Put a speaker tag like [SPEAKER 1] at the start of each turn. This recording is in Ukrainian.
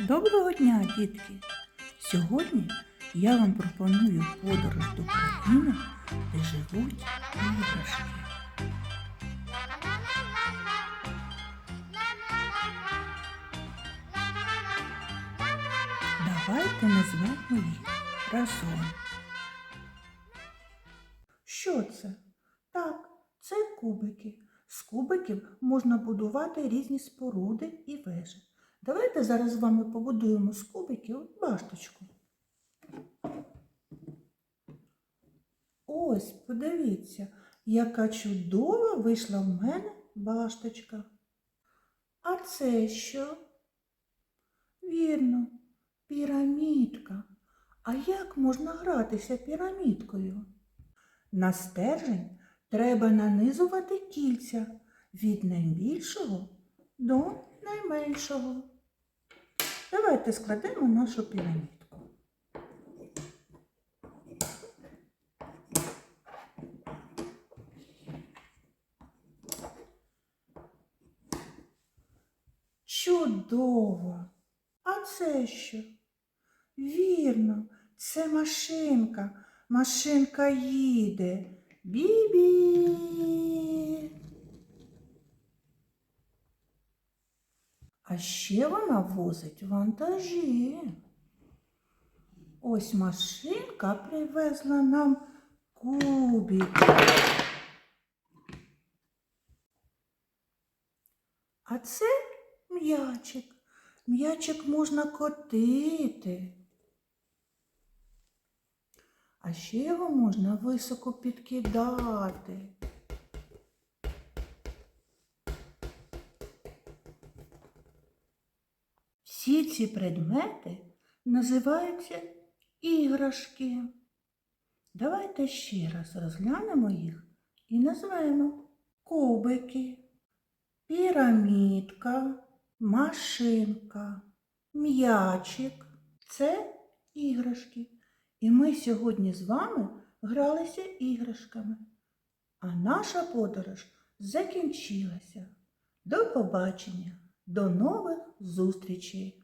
[SPEAKER 1] Доброго дня, дітки! Сьогодні я вам пропоную подорож до країни, де живуть іграшки. Давайте назвемо їх разом. Що це? Так, це кубики. З кубиків можна будувати різні споруди і вежі. Давайте зараз з вами побудуємо з кубиків башточку. Ось, подивіться, яка чудова вийшла в мене башточка. А це що? Вірно, пірамідка. А як можна гратися пірамідкою? На стержень треба нанизувати кільця від найбільшого до найменшого. Давайте складемо нашу пірамідку. Чудово! А це що? Вірно, це машинка. Машинка їде. Бі-бі. А ще вона возить вантажі. Ось машинка привезла нам кубик. А це м'ячик. М'ячик можна котити. А ще його можна високо підкидати. Всі ці предмети називаються іграшки. Давайте ще раз розглянемо їх і назвемо кубики, пірамідка, машинка, м'ячик. Це іграшки. І ми сьогодні з вами гралися іграшками. А наша подорож закінчилася. До побачення, до нових зустрічей!